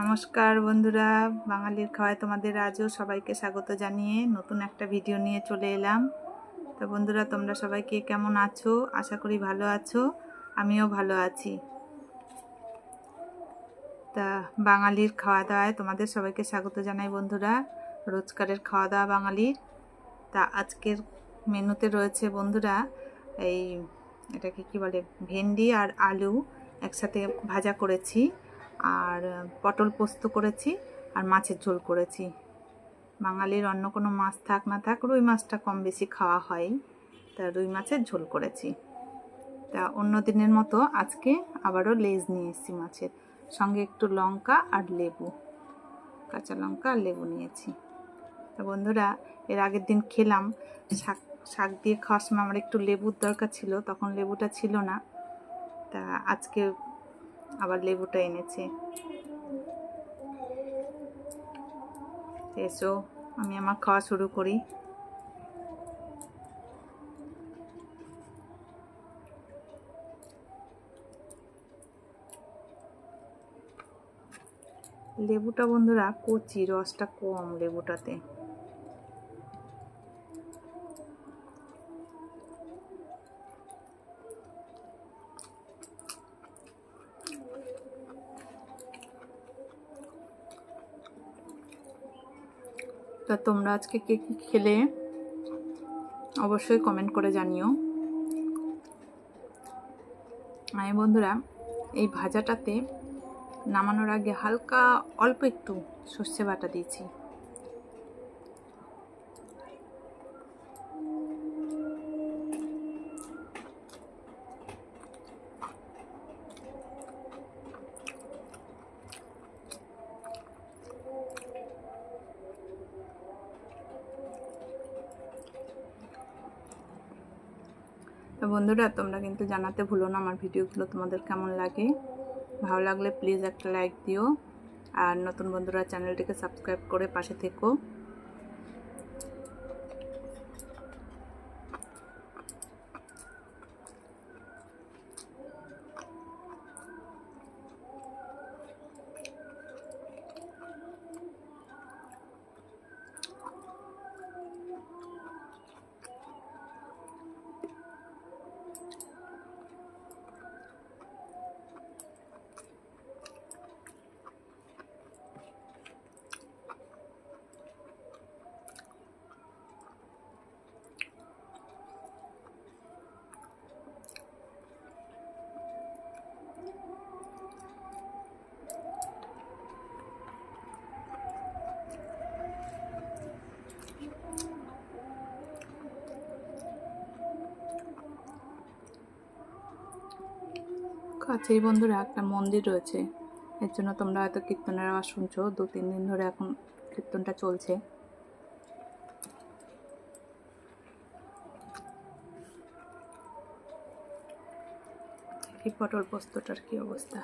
নমস্কার বন্ধুরা, বাঙালির খাওয়ায় তোমাদের আজও সবাইকে স্বাগত জানিয়ে নতুন একটা ভিডিও নিয়ে চলে এলাম। তো বন্ধুরা, তোমরা সবাইকে কেমন আছো? আশা করি ভালো আছো, আমিও ভালো আছি। তা বাঙালির খাওয়া দাওয়ায় তোমাদের সবাইকে স্বাগত জানাই বন্ধুরা, রোজকারের খাওয়া দাওয়া বাঙালির। তা আজকের মেনুতে রয়েছে বন্ধুরা, এই এটাকে কি বলে, ভেন্ডি আর আলু একসাথে ভাজা করেছি। আর পটল পোস্ত করেছি আর মাছের ঝোল করেছি। বাঙালির অন্য কোনো মাছ থাক না থাক, রুই মাছটা কম বেশি খাওয়া হয়। তা রুই মাছের ঝোল করেছি। তা অন্য দিনের মতো আজকে আবারও লেজ নিয়ে এসেছি মাছের। সঙ্গে একটু লঙ্কা আর লেবু, কাঁচা লঙ্কা আর লেবু নিয়েছি। তা বন্ধুরা, এর আগের দিন খেলাম। শাক শাক দিয়ে খাওয়ার সময় আমার একটু লেবুর দরকার ছিল, তখন লেবুটা ছিল না। তা আজকে আবার লেবুটা এনেছে। এসো আমি আমার খাওয়া শুরু করি। লেবুটা বন্ধুরা, কচি রসটা কম লেবুটাতে। তা তোমরা আজকে কে কী খেলে? অবশ্যই কমেন্ট করে জানিও। আমি বন্ধুরা, এই ভাজাটাতে নামানোর আগে হালকা অল্প একটু সর্ষে বাটা দিয়েছি তো বন্ধুরা, তোমরা কিন্তু জানাতে ভুলো না আমার ভিডিওগুলো তোমাদের কেমন লাগে। ভালো লাগলে প্লিজ একটা লাইক দিও। আর নতুন বন্ধুরা চ্যানেলটিকে সাবস্ক্রাইব করে পাশে থেকো। কাছেই বন্ধুরা একটা মন্দির রয়েছে। এর জন্য তোমরা হয়তো কীর্তনের আওয়াজ শুনছো, দু, তিন দিন ধরে এখন কীর্তনটা চলছে। পটল পোস্তটার কি অবস্থা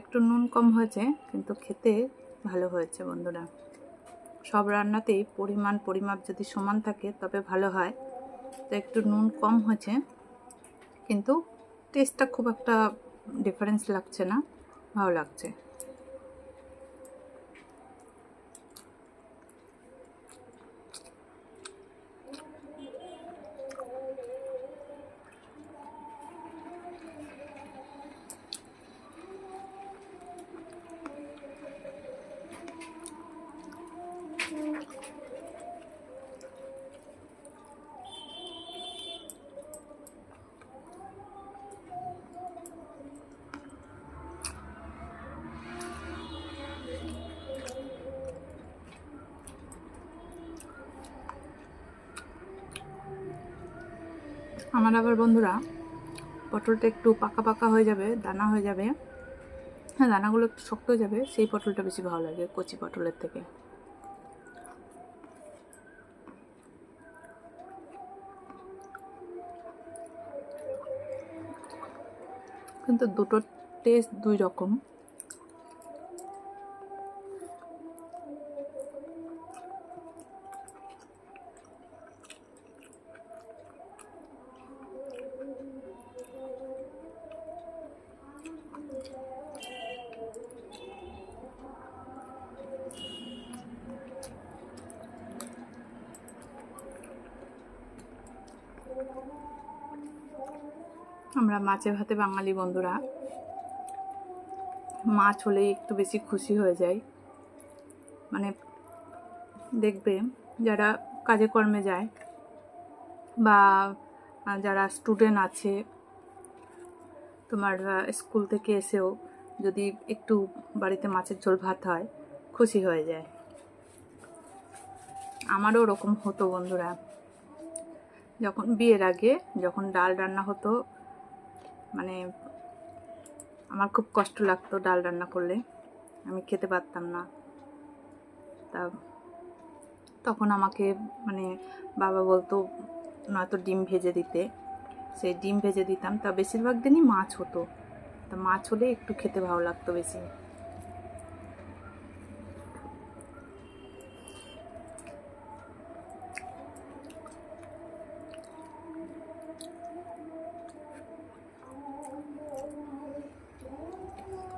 একটু নুন কম হয়েছে, কিন্তু খেতে ভালো হয়েছে বন্ধুরা। সব রান্নাতেই পরিমাণ পরিমাপ যদি সমান থাকে, তবে ভালো হয়। তো একটু নুন কম হয়েছে, কিন্তু টেস্টটা খুব একটা ডিফারেন্স লাগছে না, ভালো লাগছে। আমার আবার বন্ধুরা, পটলটা একটু পাকা পাকা হয়ে যাবে, দানা হয়ে যাবে। হ্যাঁ দানাগুলো একটু শক্ত হয়ে যাবে, সেই পটলটা বেশি ভালো লাগে, কচি পটলের থেকে। কিন্তু দুটো টেস্ট দুই রকম। আমরা মাছে ভাতে বাঙালি বন্ধুরা, মাছ হলেই একটু বেশি খুশি হয়ে যাই। মানে দেখবে যারা কাজে কর্মে যায় বা যারা স্টুডেন্ট আছে, তোমার স্কুল থেকে এসেও যদি একটু বাড়িতে মাছের ঝোল ভাত হয়, খুশি হয়ে যায়। আমারও ওরকম হতো বন্ধুরা। যখন বিয়ের আগে যখন ডাল রান্না হতো মানে আমার খুব কষ্ট লাগতো ডাল রান্না করলে। আমি খেতে পারতাম না। তা তখন আমাকে মানে বাবা বলতো, নয়তো ডিম ভেজে দিতে। সে ডিম ভেজে দিতাম। তা বেশিরভাগ দিনই মাছ হতো। তা মাছ হলে একটু খেতে ভালো লাগতো বেশি।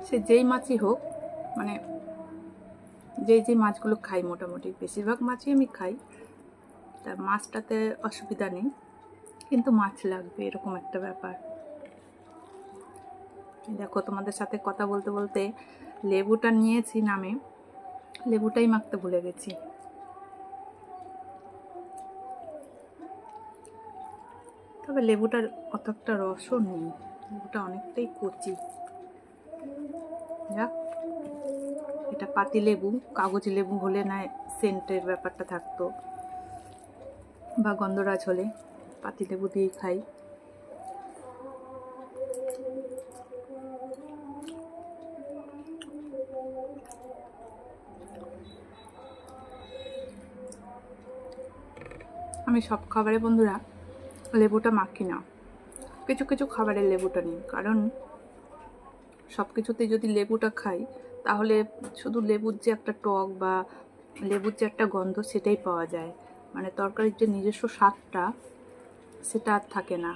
সে যেই মাছই হোক মানে যেই যে মাছগুলো খাই মোটামুটি, বেশিরভাগ মাছই আমি খাই। তা মাছটাতে অসুবিধা নেই, কিন্তু মাছ লাগবে, এরকম একটা ব্যাপার। দেখো, তোমাদের সাথে কথা বলতে বলতে লেবুটা নিয়েছি নামে, লেবুটাই মাখতে ভুলে গেছি। তবে লেবুটার অত একটা রসও নেই, লেবুটা অনেকটাই কচি। যাক, এটা পাতি লেবু, কাগজি লেবু হলে না সেন্টের ব্যাপারটা থাকতো বা গন্ধরাজ হলে পাতি লেবু দিয়েই খাই। আমি সব খাবারে বন্ধুরা লেবুটা মাখি না কিছু কিছু খাবারে লেবুটা নিই, কারণ সব কিছুতেই যদি লেবুটা খাই, তাহলে শুধু লেবুর যে একটা টক বা লেবুর যে একটা গন্ধ সেটাই পাওয়া যায়। মানে তরকারির যে নিজস্ব স্বাদটা, সেটা আর থাকে না।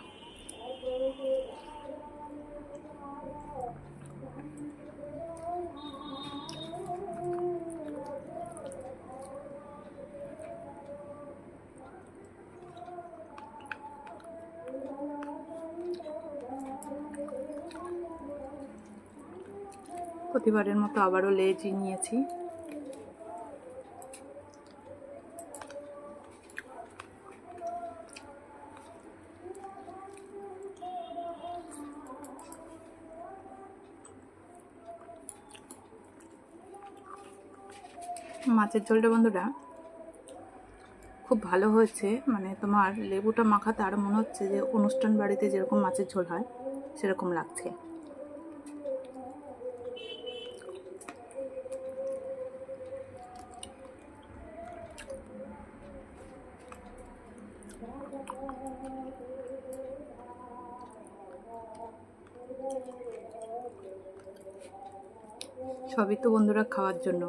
প্রতিবারের মতো আবারও লেজি নিয়েছি। মাছের ঝোলটা বন্ধুরা, খুব ভালো হয়েছে। মানে তোমার লেবুটা মাখাতে আরও মনে হচ্ছে যে অনুষ্ঠান বাড়িতে যেরকম মাছের ঝোল হয়, সেরকম লাগছে। সবই তো বন্ধুরা খাওয়ার জন্য।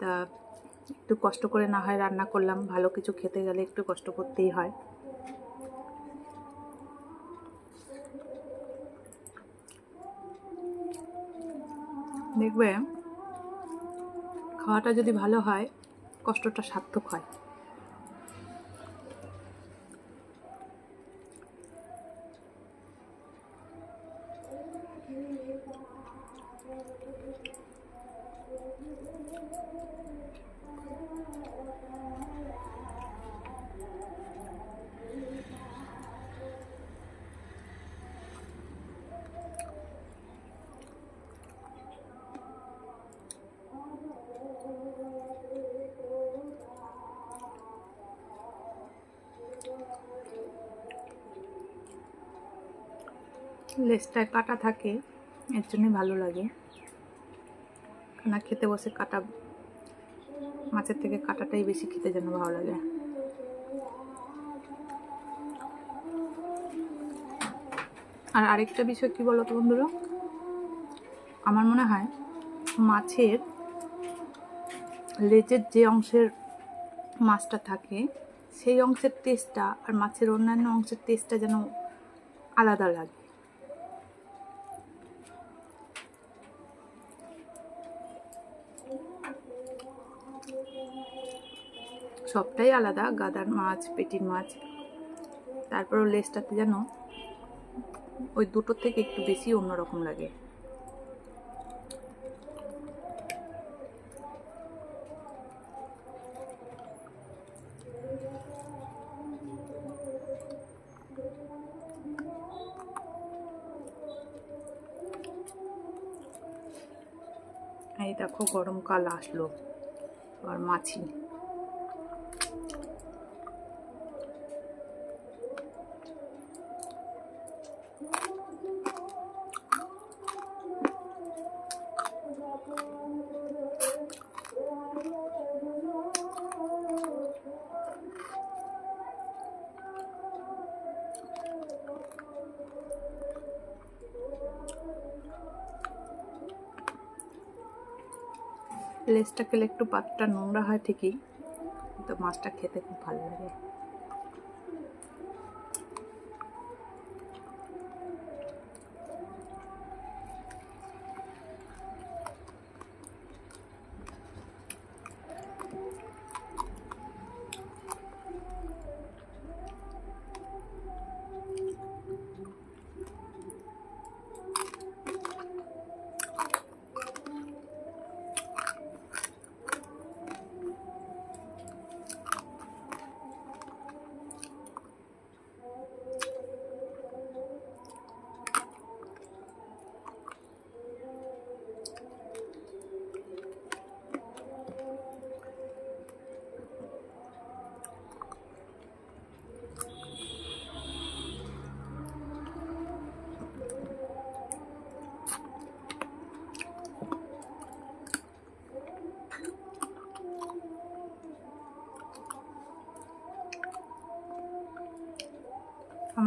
তা একটু কষ্ট করে না হয় রান্না করলাম, ভালো কিছু খেতে গেলে একটু কষ্ট করতেই হয়। দেখবে, খাওয়াটা যদি ভালো হয়, কষ্টটা সার্থক হয়। লেজটায় কাটা থাকে, এর জন্যই ভালো লাগে। খানা খেতে বসে কাটা, মাছের থেকে কাটাটাই বেশি খেতে যেন ভালো লাগে। আর আরেকটা বিষয় কি বলো তো বন্ধুরা? আমার মনে হয় মাছের, লেজের যে অংশের মাছটা থাকে, সেই অংশের টেস্টটা আর মাছের অন্যান্য অংশের টেস্টটা যেন আলাদা লাগে। সবটাই আলাদা, গাদার মাছ, পেটির মাছ। তারপরও লেজটাতে যেন ওই দুটোর থেকে একটু বেশি অন্যরকম লাগে। এই দেখো গরমকাল আসলো, আর মাছি। লেজটা খেলে একটু পাতটা নোংরা হয় ঠিকই কিন্তু মাছটা খেতে খুব ভালো লাগে।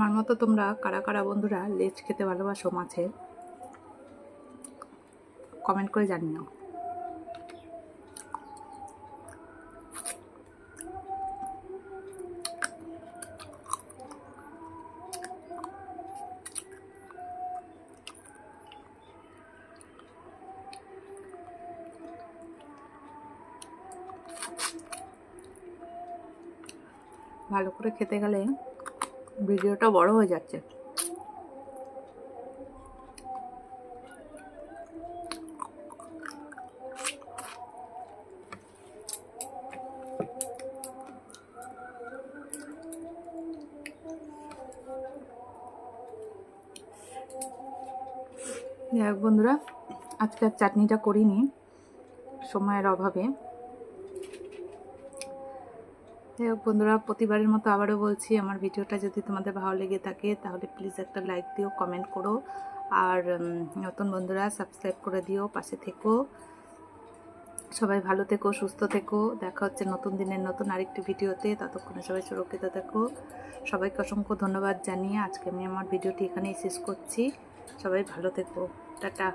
আমার মতো তোমরা কারা কারা বন্ধুরা লেজ খেতে ভালোবাসো মাছের কমেন্ট করে জানিও। ভালো করে খেতে গেলে ভিডিওটা বড় হয়ে যাচ্ছে। যাই বন্ধুরা আজকে আর চাটনিটা করিনি সময়ের অভাবে। হোক বন্ধুরা, প্রতিবারের মতো আবারও বলছি, আমার ভিডিওটা যদি তোমাদের ভালো লেগে থাকে, তাহলে প্লিজ একটা লাইক দিও কমেন্ট করো। আর নতুন বন্ধুরা সাবস্ক্রাইব করে দিও, পাশে থেকো। সবাই ভালো থেকো, সুস্থ থেকো। দেখা হচ্ছে নতুন দিনের নতুন আরেকটি ভিডিওতে। ততক্ষণে সবাই সুরক্ষিত থেকো। সবাইকে অসংখ্য ধন্যবাদ জানিয়ে আজকে আমি আমার ভিডিওটি এখানেই শেষ করছি। সবাই ভালো থেকো। টাটা।